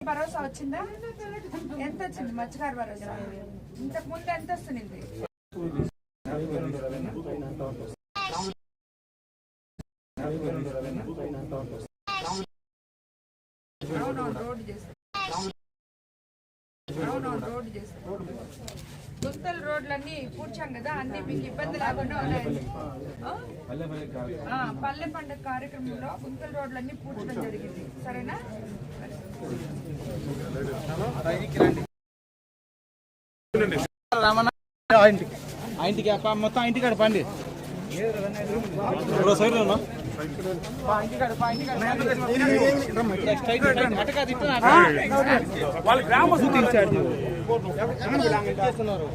భరోసా వచ్చిందా? ఎంత వచ్చింది మత్స్యకారు భరోసా? ఇంతకు ముందు ఎంత వస్తుంది గుంతల రోడ్లన్నీ పూడ్చాం కదా అన్ని మీకు ఇబ్బంది లేకుండా ఉన్నాయి. ఆ, పల్లె పండుగ కార్యక్రమంలో గుంతల రోడ్లన్నీ పూడ్చడం జరిగింది. సరేనా? రామన్న ఆ ఇంటికి. ఆ ఇంటికి. అప్ప మొత్తం ఆ ఇంటికాడ పండి. సైడ్ వాళ్ళ గ్రామ ఇన్ఛార్జ్. చెప్తున్నారు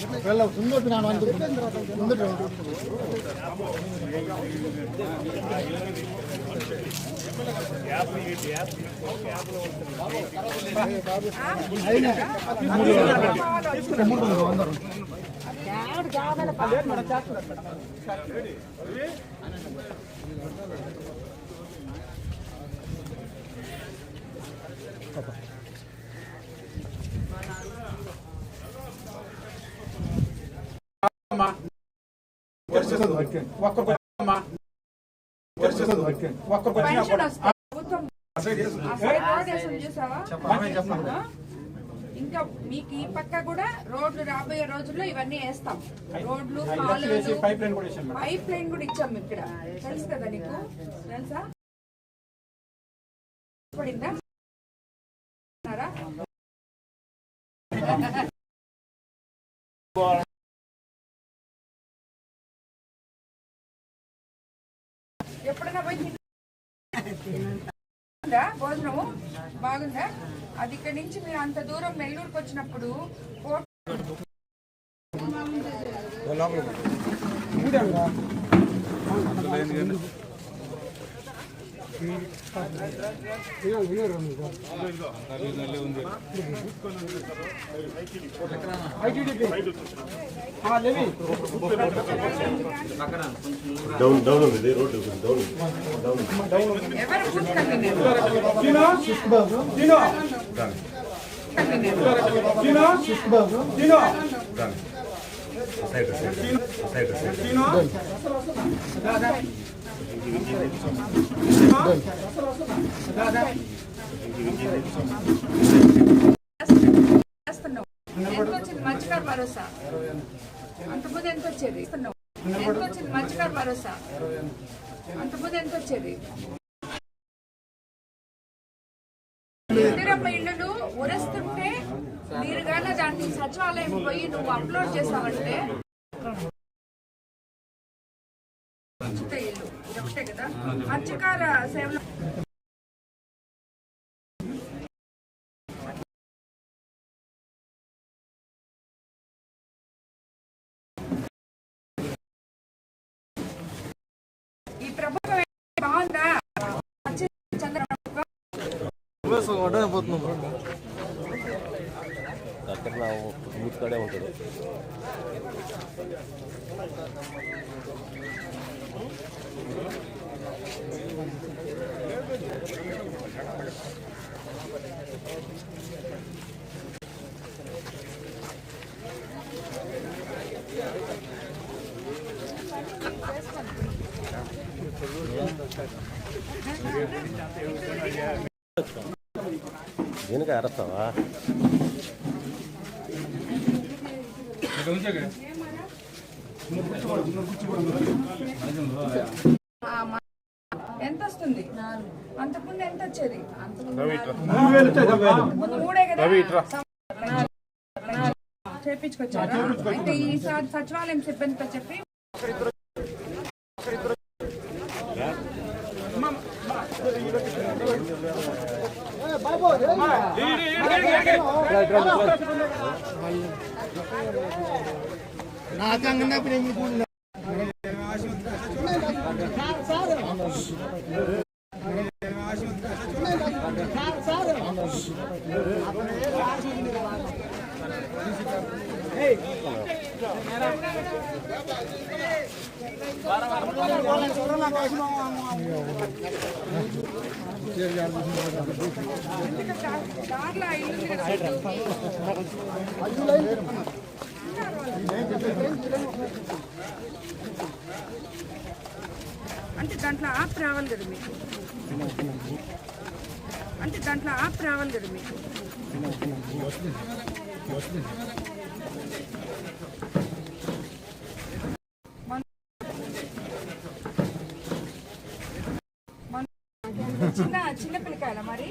వస్తుంది ప్రభుత్వం ఆ సైడ్ రోడ్ వేసాం చూసావా ఇంకా మీకు ఈ పక్క కూడా రోడ్లు రాబోయే రోజుల్లో ఇవన్నీ వేస్తాం రోడ్లు పైప్ లైన్ కూడా ఇచ్చాము పైప్ లైన్ కూడా ఇచ్చాం ఇక్కడ తెలుసు కదా నీకు తెలుసా పడిందా ఎప్పుడైనా పోయి భోజనము? బాగుందా? అది ఇక్కడ నుంచి మీరు అంత దూరం నెల్లూరుకి వచ్చినప్పుడు డౌన్ డౌన్ ఉంది రోడ్డు డౌన్ డౌన్ కూర్చున్నారు సైడ్ సైడ్ సైడ్ చేస్తున్నావు భరోసా? అంతకుముందు ఎంత వచ్చేది ఎంత వచ్చింది భరోసా? అంతకుముందు ఎంత వచ్చేది ఇందిరమ్మ ఇళ్ళు ఉరేస్తుంటే మీరు కానీ దాన్ని సచివాలయం పోయి నువ్వు అప్లోడ్ చేసావంటే ఒకటే కదా? మత్స్యకార సేవలు. ఈ ప్రభుత్వం బాగుందా? చంద్రబాబు. అక్కడ నా మూతికాడే ఉంటాడు దీనికి అరస్తావా? ఎంత వస్తుంది? అంతకుముందు ఎంత వచ్చేది? మూడు కదా. చేపించుకొచ్చారా? అయితే ఈసారి సచివాలయం సిబ్బందితో చెప్పి దారిలో ఆ అంటే దాంట్లో ఆప్ రావాలి కదా మీకు? అంటే దాంట్లో ఆప్ రావాలి కదా మీకు? చిన్న చిన్న పిల్లకాయల మరి?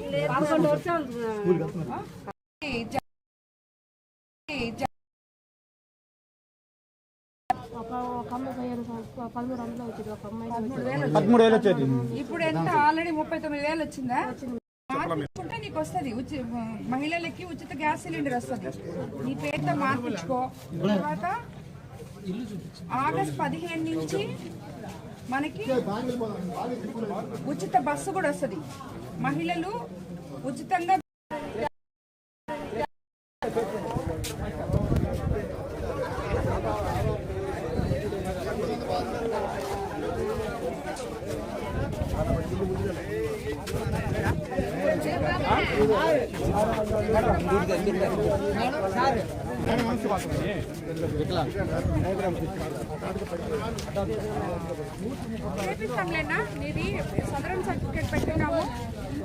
పదమూడు వేలు వచ్చేది ఇప్పుడు ఎంత? ఆల్రెడీ ముప్పై తొమ్మిది వేలు వచ్చిందా? మార్పించుకుంటే నీకు వస్తుంది. మహిళలకి ఉచిత గ్యాస్ సిలిండర్ వస్తుంది. నీ పేరుతో మార్పించుకో. తర్వాత ఆగస్ట్ పదిహేను నుంచి మనకి ఉచిత బస్సు కూడా వస్తుంది. మహిళలు ఉచితంగా చేపిస్తాంలేనా? నీది సదరన్ సర్టిఫికేట్ పెట్టినాము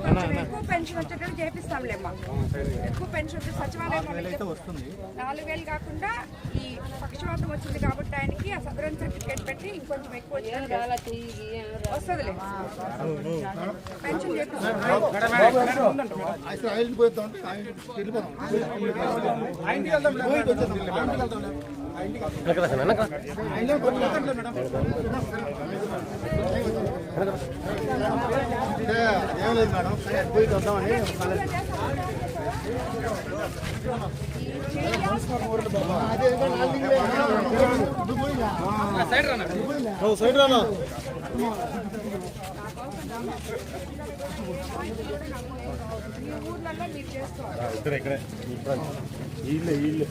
కొంచెం ఎక్కువ పెన్షన్ వచ్చేటట్టు చేపిస్తాంలేమ్మా. ఎక్కువ పెన్షన్ వచ్చి సచివాలయం నాలుగు వేలు కాకుండా ఈ పక్షవాతం వచ్చింది కాబట్టి ఆయనకి ఆ సదరన్ సర్టిఫికేట్ పెట్టి ఇంకొంచెం ఎక్కువ వచ్చేటట్టు వస్తుందిలే పెన్షన్ లేదు మేడం పోయి వద్దామని సైడ్ రానా మీ ఇక్కడే ఇక్కడే ఇప్పుడు ఇల్లే ఇల్లే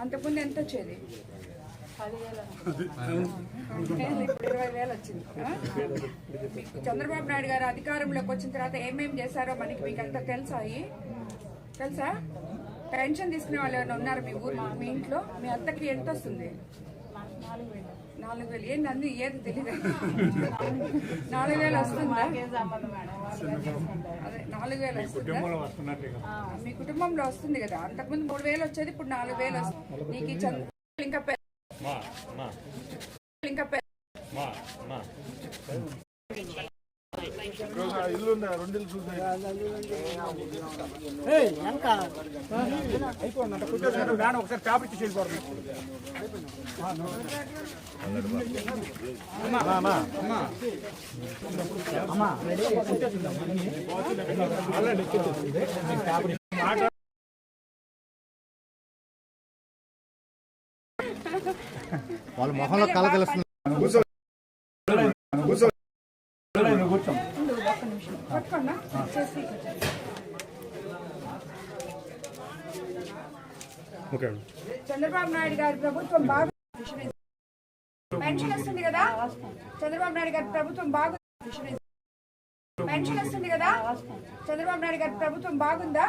అంతకుముందు ఎంత వచ్చేది? చంద్రబాబు నాయుడు గారు అధికారంలోకి వచ్చిన తర్వాత ఏమేమి చేశారో మనకి మీకు అంతా తెలుసా? తెలుసా? పెన్షన్ తీసుకునే వాళ్ళు ఎవరైనా ఉన్నారు మీ ఊరు మీ ఇంట్లో? మీ అత్తకి ఎంత వస్తుంది? నాలుగు వేలు. ఏంటి అన్ని ఏది తెలియదు నాలుగు వేలు వస్తుందా? అదే నాలుగు వేలు వస్తుందా? మీ కుటుంబంలో వస్తుంది కదా. అంతకుముందు మూడు వేలు వచ్చేది ఇప్పుడు నాలుగు వేలు వస్తుంది. నీకు ఇంకా పె- ఇంకా పె- మేడం ఒకసారి పేపర్ ఇచ్చి వెళ్ళిపోతుంది వాళ్ళ మొహంలో కలగలుస్తుంది పట్టుకోండి చేసి ఓకే. చంద్రబాబు నాయుడు గారి ప్రభుత్వం బాగా పెన్షన్ వస్తుంది కదా? చంద్రబాబు నాయుడు గారి ప్రభుత్వం బాగు పెన్షన్ వస్తుంది కదా? చంద్రబాబు నాయుడు గారి ప్రభుత్వం బాగుందా?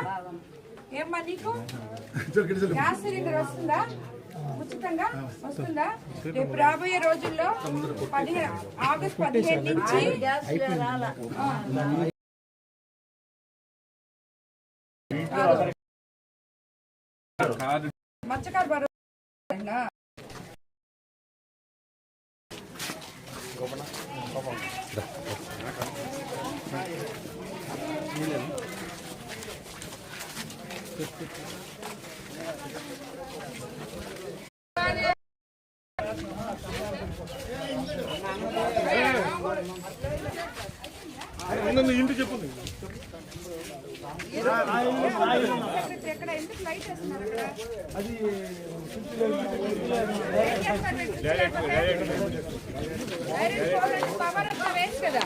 ఏమ్మా నీకు? గ్యాస్ సిలిండర్ వస్తుందా? ఉచితంగా వస్తుందా. రేపు రాబోయే రోజుల్లో పదిహేను ఆగస్ట్ పదిహేను నుంచి మత్స్యకారు భరోసా ఎక్కడ ఇంటి చెప్పండి వేస్తున్నారు అక్కడ? డైరెక్ట్ పోవాలంటే పవర్ అంతా వేస్ట్ కదా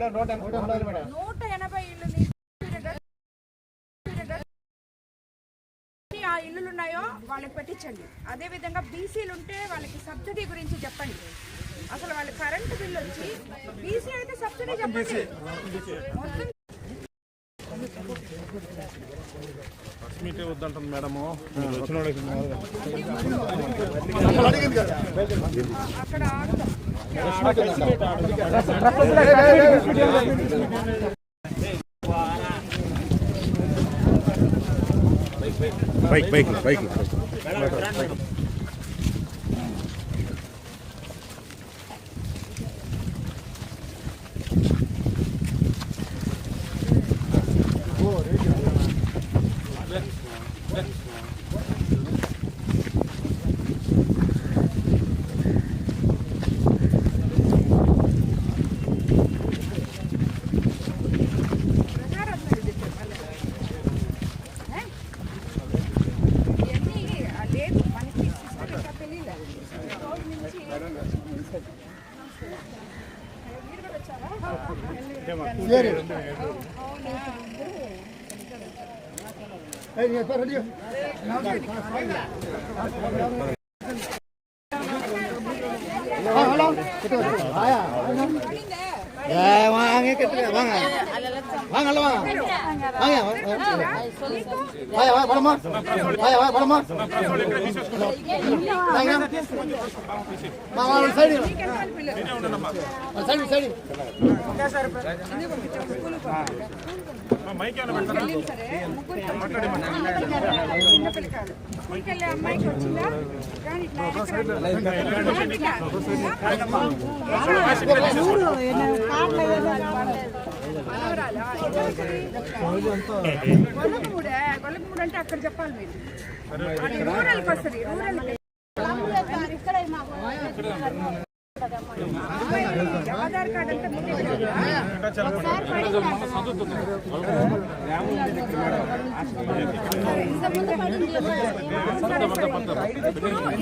నూట ఎనభై ఇల్లు ఆ ఇల్లులు ఉన్నాయో వాళ్ళకి పెట్టించండి. అదే విధంగా బీసీలు ఉంటే వాళ్ళకి సబ్సిడీ గురించి చెప్పండి. అసలు వాళ్ళ కరెంటు బిల్ వచ్చి బీసీ అయితే సబ్సిడీ చెప్పండి. మొత్తం మీటే వద్దంటుంది మేడము అక్కడ ఆగుతాం బైక్ బైక్ బైక్ ஹலோ வாங்க வாங்க. வாங்க அல்ல வாங்க வாங்க வாங்க வா படமா வாங்க வா படமா வாங்க வா வா சைடு మీకెంతమంది పిల్లలు? సైడ్ సైడ్ వెళ్ళింది సరే ముగ్గురు చిన్న పిల్లకాయలు స్కూల్కెళ్ళే అమ్మాయికి వచ్చిందా కానీ ఇట్లా యాక్సిడెంట్. మనవరాలా? గొల్లపూడే అంటే అక్కడ చెప్పాలి మీరు. రూరల్కి వస్తుంది రూరల్ ఆధార్ కార్డు ముందే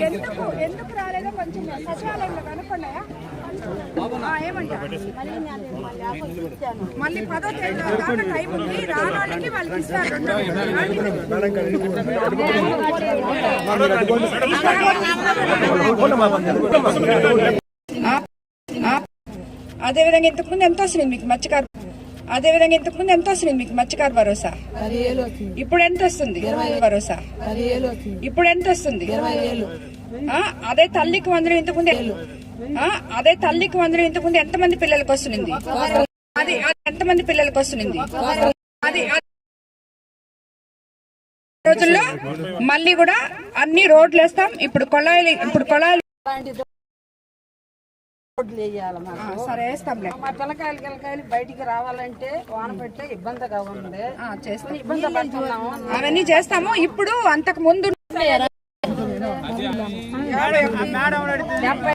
ఎందుకు ఎందుకు రాలేదో కొంచెం సచివాలయంలో కనుక్కున్నాయా మళ్ళీ పదో తేదీ దాకా టైం ఉంది. వాళ్ళకి ఇస్తారు. అదే విధంగా ఇంతకు ముందు ఎంత వస్తుంది మీకు మత్స్యకారు అదే విధంగా ఇంతకు ముందు ఎంత వస్తుంది మీకు మత్స్యకారు భరోసా? ఇప్పుడు ఎంత వస్తుంది? భరోసా? ఇప్పుడు ఎంత వస్తుంది? అదే తల్లికి వందలు ఇంతకుముందు అదే తల్లికి వందనం ఇంతకు ముందు ఎంతమంది పిల్లలకు వస్తుంది అది ఎంతమంది పిల్లలకు వస్తుంది అది రోజుల్లో మళ్ళీ కూడా అన్ని రోడ్లు వేస్తాం. ఇప్పుడు కొళాయిలు ఇప్పుడు కొళాయిలు సరే వేస్తాంలే. మా పిల్లకాయలు గిల్లకాయలు బయటికి రావాలంటే వాన ఇబ్బందిగా ఉంది చేస్తాం. అవన్నీ చేస్తాము. ఇప్పుడు అంతకు ముందు